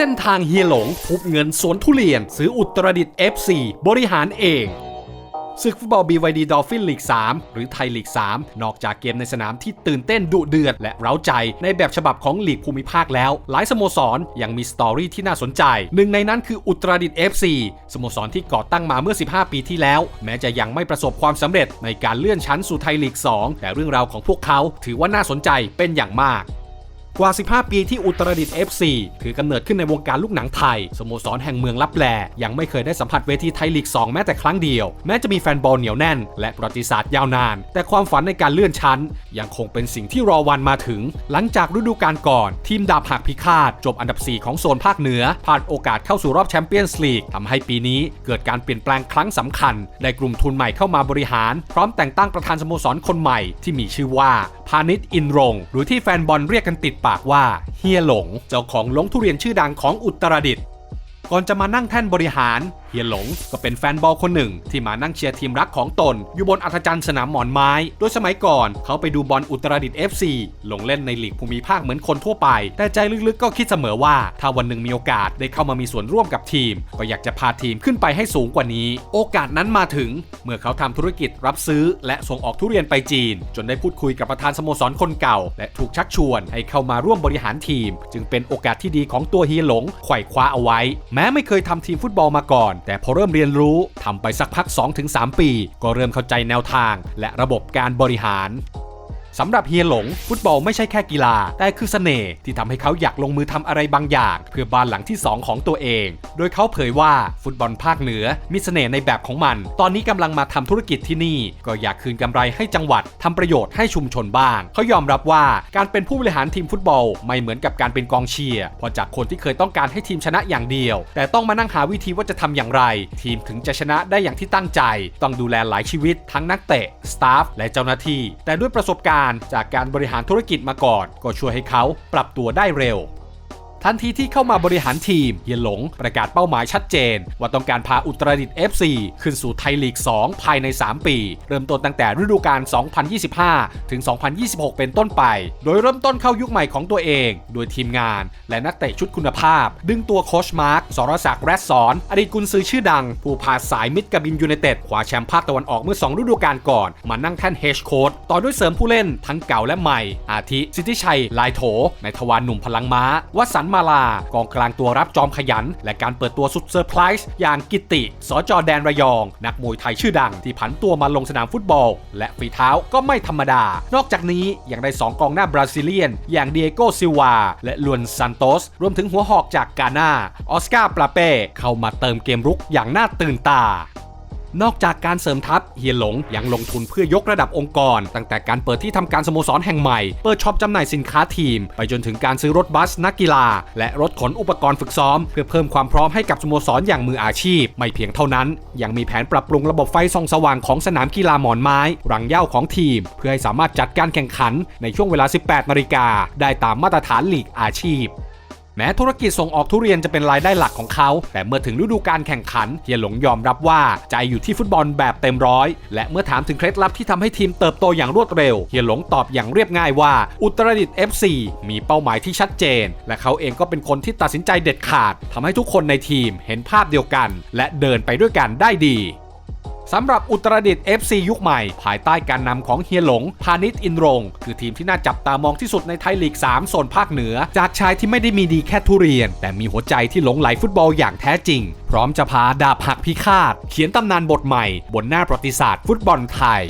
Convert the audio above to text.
เส้นทางเฮียหลงทุบเงินสวนทุเรียน ซื้ออุตรดิตถ์ FC บริหารเองศึกฟุตบอล BYD Dolphin League 3 หรือไทยลีก 3 นอกจากเกมในสนามที่ตื่นเต้นดุเดือด และเร้าใจในแบบฉบับของลีกภูมิภาคแล้ว หลายสโมสรยังมีสตอรี่ที่น่าสนใจ หนึ่งในนั้นคืออุตรดิตถ์ FC สโมสรที่ก่อตั้งมาเมื่อ 15 ปีที่แล้ว แม้จะยังไม่ประสบความสำเร็จในการเลื่อนชั้นสู่ไทยลีก 2 แต่เรื่องราวของพวกเขาถือว่าน่าสนใจเป็นอย่างมาก กว่า 15 ปีที่อุตรดิตถ์ FC ถือกำเนิดขึ้นในวงการลูกหนังไทย สโมสรแห่งเมืองลับแล ยังไม่เคยได้สัมผัสเวทีไทยลีก 2 แม้แต่ครั้งเดียว แม้จะมีแฟนบอลเหนียวแน่น และประวัติศาสตร์ยาวนาน แต่ความฝันในการเลื่อนชั้น ยังคงเป็นสิ่งที่รอวันมาถึง หลังจากฤดูกาลก่อน ทีมดาบหักพิฆาต จบอันดับ 4 ของโซนภาคเหนือผ่านโอกาสเข้าสู่รอบแชมเปี้ยนส์ลีกทำให้ปีนี้เกิดการเปลี่ยนแปลงครั้งสำคัญได้กลุ่มทุนใหม่เข้ามาบริหาร พร้อมแต่งตั้งประธานสโมสรคนใหม่ที่มีชื่อว่าพาณิชย์อินรงค์หรือที่แฟนบอลเรียกกันติดปากว่าเฮียหลง เจ้าของลงทุเรียนชื่อดังของอุตรดิตถ์ ก่อนจะมานั่งแท่นบริหาร เฮียหลงก็เป็นแฟนบอลคนหนึ่ง ที่มานั่งเชียร์ทีมรักของตน อยู่บนอัธจันทร์สนามหมอนไม้ โดยสมัยก่อนเขาไปดูบอลอุตรดิตถ์ FC ลงเล่นในลีกภูมิภาคเหมือนคนทั่วไป แต่ใจลึกๆก็คิดเสมอว่า ถ้าวันหนึ่งมีโอกาสได้เข้ามามีส่วนร่วมกับทีม ก็อยากจะพาทีมขึ้นไปให้สูงกว่านี้ โอกาสนั้นมาถึง เมื่อเขาทำธุรกิจรับซื้อ และส่งออกทุเรียนไปจีน จนได้พูดคุยกับประธานสโมสรคนเก่า และถูกชักชวนให้เข้ามาร่วมบริหารทีม จึงเป็นโอกาสที่ดีของตัวเฮียหลงไขว่คว้าเอาไว้ม้ไม่เคยทำทีมฟุตบอลมาก่อน แต่พอเริ่มเรียนรู้ทำไปสักพัก 2-3 ปี ก็เริ่มเข้าใจแนวทาง และระบบการบริหาร สำหรับเฮียหลง ฟุตบอลไม่ใช่แค่กีฬา แต่คือเสน่ห์ที่ทำให้เขาอยากลงมือทำอะไรบางอย่าง เพื่อบ้านหลังที่ 2 ของตัวเอง โดยเขาเผยว่าฟุตบอลภาคเหนือมีเสน่ห์ในแบบของมัน ตอนนี้กำลังมาทำธุรกิจที่นี่ ก็อยากคืนกำไรให้จังหวัดทำประโยชน์ให้ชุมชนบ้าง เขายอมรับว่าการเป็นผู้บริหารทีมฟุตบอล ไม่เหมือนกับการเป็นกองเชียร์เพราะจากคนที่เคยต้องการให้ทีมชนะอย่างเดียว แต่ต้องมานั่งหาวิธีว่าจะทำอย่างไร ทีมถึงจะชนะได้อย่างที่ตั้งใจ ต้องดูแลหลายชีวิตทั้งนักเตะสตาฟและเจ้าหน้าที่ แต่ด้วยประสบการณ์จากการบริหารธุรกิจมาก่อน ก็ช่วยให้เขาปรับตัวได้เร็ว ทันทีที่เข้ามาบริหารทีม เฮียหลงประกาศเป้าหมายชัดเจน ว่าต้องการพาอุตรดิตถ์ FC ขึ้นสู่ไทยลีก 2 ภายใน 3 ปี เริ่มต้นตั้งแต่ฤดูกาล 2025 ถึง 2026 เป็นต้นไป โดยเริ่มต้นเข้ายุคใหม่ของตัวเอง โดยทีมงาน และนักเตะชุดคุณภาพ ดึงตัวโคชมาร์คสรศักดิ์แรดสอน อดีตกุนซือชื่อดัง ผู้พาสายมิดกับบินยูไนเต็ดคว้าแชมป์ภาคตะวันออกเมื่อ 2 ฤดูกาลก่อน มานั่งแท่นเฮดโค้ชต่อด้วยเสริมผู้เล่นทั้งเก่าและใหม่ อาทิสิทธิชัยลายโถในทวารหนุ่มพลังม้าวสันมาลา กองกลางตัวรับจอมขยัน และการเปิดตัวสุดเซอร์ไพรส์อย่างกิติ สจอแดนระยอง นักมวยไทยชื่อดัง ที่ผันตัวมาลงสนามฟุตบอล และฝีเท้าก็ไม่ธรรมดา นอกจากนี้ยังได้ 2 กองหน้าบราซิเลียน อย่างเดียโกซิลวาและลวนซันโตสรวมถึงหัวหอกจากกาหน้าออสการ์ปลาเป้เข้ามาเติมเกมรุกอย่างน่าตื่นตา นอกจากการเสริมทัพเฮียหลงยังลงทุนเพื่อยกระดับองค์กร ตั้งแต่การเปิดที่ทำการสโมสรแห่งใหม่ เปิดช็อปจำหน่ายสินค้าทีม ไปจนถึงการซื้อรถบัสนักกีฬา และรถขนอุปกรณ์ฝึกซ้อม เพื่อเพิ่มความพร้อมให้กับสโมสรอย่างมืออาชีพ ไม่เพียงเท่านั้น ยังมีแผนปรับปรุงระบบไฟส่องสว่างของสนามกีฬาหมอนไม้ รังเย้าของทีม เพื่อให้สามารถจัดการแข่งขันในช่วงเวลา 18 นาฬิกาได้ตามมาตรฐานลีกอาชีพ แม้ธุรกิจส่งออกทุเรียนจะเป็นรายได้หลักของเขา แต่เมื่อถึงฤดูการแข่งขันเฮียหลงยอมรับว่าใจอยู่ที่ฟุตบอลแบบเต็มร้อย และเมื่อถามถึงเคล็ดลับที่ทำให้ทีมเติบโตอย่างรวดเร็วเฮียหลงตอบอย่างเรียบง่ายว่า อุตรดิตถ์ FC มีเป้าหมายที่ชัดเจน และเขาเองก็เป็นคนที่ตัดสินใจเด็ดขาดทำให้ทุกคนในทีมเห็นภาพเดียวกัน และเดินไปด้วยกันได้ดี สำหรับอุตรดิตถ์ FC ยุคใหม่ ภายใต้การนำของเฮียหลง พาณิชย์อินรงค์คือทีมที่น่าจับตามองที่สุดในไทยลีก 3 โซนภาคเหนือ จากชายที่ไม่ได้มีดีแค่ทุเรียน แต่มีหัวใจที่หลงไหลฟุตบอลอย่างแท้จริง พร้อมจะพาดาบหักพิฆาต เขียนตำนานบทใหม่ บนหน้าประวัติศาสตร์ฟุตบอลไทย